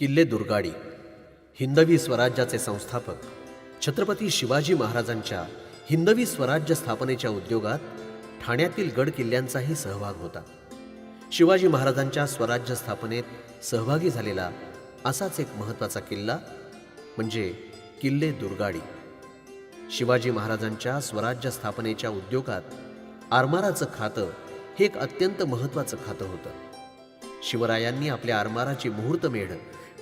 किल्ले दुर्गाडी हिंदवी स्वराज्याचे संस्थापक छत्रपती शिवाजी महाराजांच्या हिंदवी स्वराज्य स्थापनेच्या उद्योगात ठाण्यातील गड किल्ल्यांचाही सहभाग होता. शिवाजी महाराजांच्या स्वराज्य स्थापनेत सहभागी झालेला असाच एक महत्त्वाचा किल्ला म्हणजे किल्ले दुर्गाडी. शिवाजी महाराजांच्या स्वराज्य स्थापनेच्या उद्योगात आरमाराचं खातं हे एक अत्यंत महत्त्वाचं खातं होतं. शिवरायांनी आपल्या आरमाराची मुहूर्तमेढ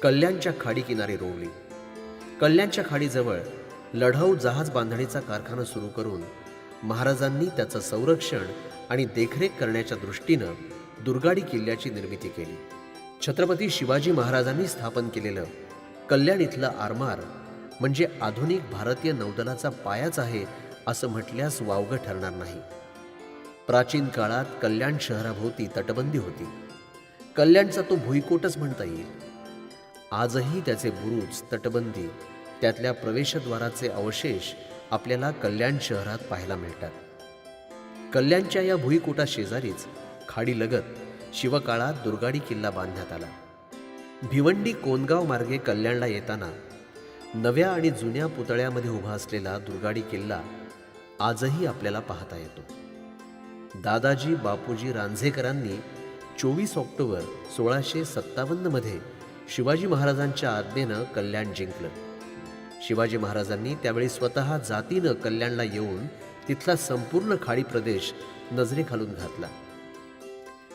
कल्याणच्या खाडी किनारी रोवली. कल्याणच्या खाडीजवळ लढाऊ जहाज बांधणीचा कारखाना सुरू करून महाराजांनी त्याचं संरक्षण आणि देखरेख करण्याच्या दृष्टीनं दुर्गाडी किल्ल्याची निर्मिती केली. छत्रपती शिवाजी महाराजांनी स्थापन केलेलं कल्याण इथलं आरमार म्हणजे आधुनिक भारतीय नौदलाचा पायाच आहे असं म्हटल्यास वावगं ठरणार नाही. प्राचीन काळात कल्याण शहराभोवती तटबंदी होती. कल्याणचा तो भुईकोटच म्हणता येईल. आजही त्याचे बुरुज तटबंदी त्यातल्या प्रवेशद्वाराचे अवशेष आपल्याला कल्याण शहरात पाहायला मिळतात. कल्याणच्या या भुईकोटा शेजारीच खाडीलगत शिवकाळात दुर्गाडी किल्ला बांधण्यात आला. भिवंडी कोनगाव मार्गे कल्याणला येताना नव्या आणि जुन्या पुतळ्यामध्ये उभा असलेला दुर्गाडी किल्ला आजही आपल्याला पाहता येतो. दादाजी बापूजी रांझेकरांनी चोवीस ऑक्टोबर सोळाशे सत्तावन्नमध्ये शिवाजी महाराजांच्या आज्ञेनं कल्याण जिंकलं. शिवाजी महाराजांनी त्यावेळी स्वतः जातीनं कल्याणला येऊन तिथला संपूर्ण खाडी प्रदेश नजरेखालून घातला.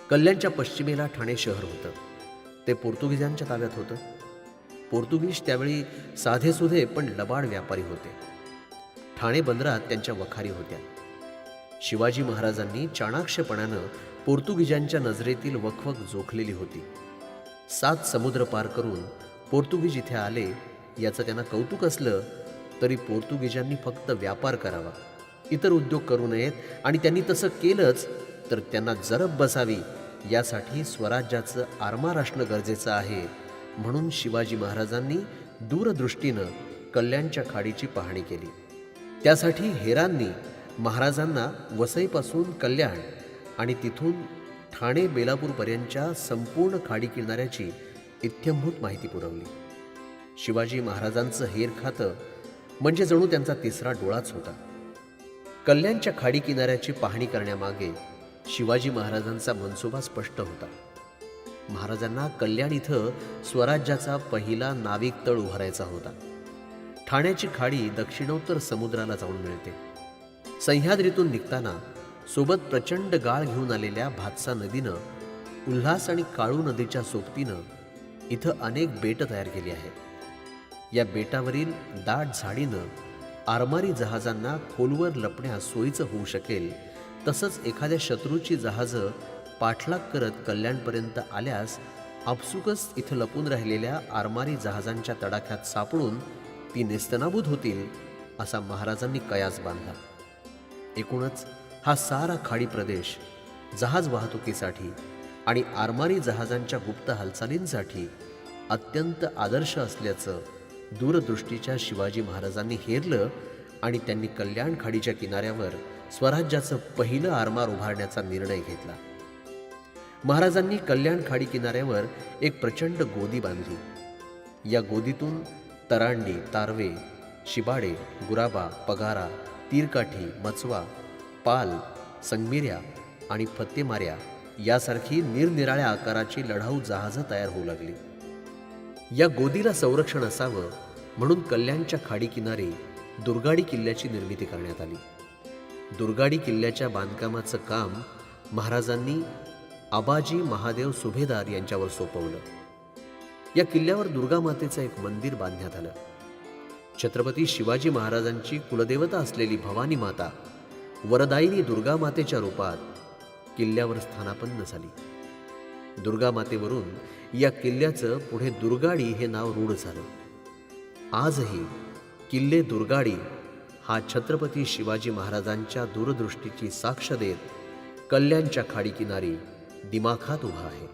कल्याणच्या पश्चिमेला ठाणे शहर होतं. ते पोर्तुगीजांच्या ताब्यात होतं. पोर्तुगीज त्यावेळी साधेसुधे पण लबाड व्यापारी होते. ठाणे बंदरात त्यांच्या वखारी होत्या. शिवाजी महाराजांनी चाणाक्षपणानं पोर्तुगीजांच्या नजरेतील वखवख जोखलेली होती. सात समुद्र पार करून पोर्तुगीज इथे आले याचं त्यांना कौतुक असलं तरी पोर्तुगीजांनी फक्त व्यापार करावा. इतर उद्योग करू नयेत आणि त्यांनी तसं केलंच तर त्यांना जरब बसावी यासाठी स्वराज्याचं आरमार असणं गरजेचं आहे म्हणून शिवाजी महाराजांनी दूरदृष्टीनं कल्याणच्या खाडीची पाहणी केली. त्यासाठी हेरांनी महाराजांना वसईपासून कल्याण आणि तिथून ठाणे बेलापूरपर्यंतच्या संपूर्ण खाडी किनाऱ्याची इत्यंभूत माहिती पुरवली. शिवाजी महाराजांचं हेर खातं म्हणजे जणू त्यांचा तिसरा डोळाच होता. कल्याणच्या खाडी किनाऱ्याची पाहणी करण्यामागे शिवाजी महाराजांचा मनसुबा स्पष्ट होता. महाराजांना कल्याण इथं स्वराज्याचा पहिला नाविक तळ उभारायचा होता. ठाण्याची खाडी दक्षिणोत्तर समुद्राला जाऊन मिळते. सह्याद्रीतून निघताना सोबत प्रचंड गाळ घेऊन आलेल्या भातसा नदीनं उल्हास आणि काळू नदीच्या सोबतीनं इथं अनेक बेटं तयार केली आहेत. या बेटावरील दाट झाडीनं आरमारी जहाजांना खोलवर लपण्यास सोयीचं होऊ शकेल तसंच एखाद्या शत्रूची जहाजं पाठलाग करत कल्याणपर्यंत आल्यास आपसुकच इथं लपून राहिलेल्या आरमारी जहाजांच्या तडाख्यात सापडून ती नेस्तनाबूत होतील असा महाराजांनी कयास बांधला. एकूणच हा सारा खाडी प्रदेश जहाज वाहतुकीसाठी आणि आरमारी जहाजांच्या गुप्त हालचालींसाठी अत्यंत आदर्श असल्याचं दूरदृष्टीच्या शिवाजी महाराजांनी हेरलं आणि त्यांनी कल्याण खाडीच्या किनाऱ्यावर स्वराज्याचं पहिलं आरमार उभारण्याचा निर्णय घेतला. महाराजांनी कल्याण खाडी किनाऱ्यावर एक प्रचंड गोदी बांधली. या गोदीतून तरांडी तारवे शिबाडे गुराबा पगारा तीरकाठी मचवा पाल संगमिऱ्या आणि फत्तेमाऱ्या यासारखी निरनिराळ्या आकाराची लढाऊ जहाजं तयार होऊ लागली. या गोदीला संरक्षण असावं म्हणून कल्याणच्या खाडीकिनारी दुर्गाडी किल्ल्याची निर्मिती करण्यात आली. दुर्गाडी किल्ल्याच्या बांधकामाचं काम महाराजांनी आबाजी महादेव सुभेदार यांच्यावर सोपवलं. या किल्ल्यावर दुर्गामातेचं एक मंदिर बांधण्यात आलं. छत्रपती शिवाजी महाराजांची कुलदेवता असलेली भवानी माता वरदायिनी दुर्गामातेच्या रूपात किल्ल्यावर स्थानापन्न झाली. दुर्गामातेवरून या किल्ल्याचं पुढे दुर्गाडी हे नाव रूढ झालं. आजही किल्ले दुर्गाडी हा छत्रपती शिवाजी महाराजांच्या दूरदृष्टीची साक्ष देत कल्याणच्या खाडी किनारी दिमाखात उभा आहे.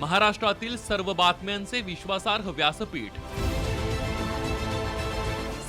महाराष्ट्रातील सर्व बातम्यांचे विश्वासार्ह व्यासपीठ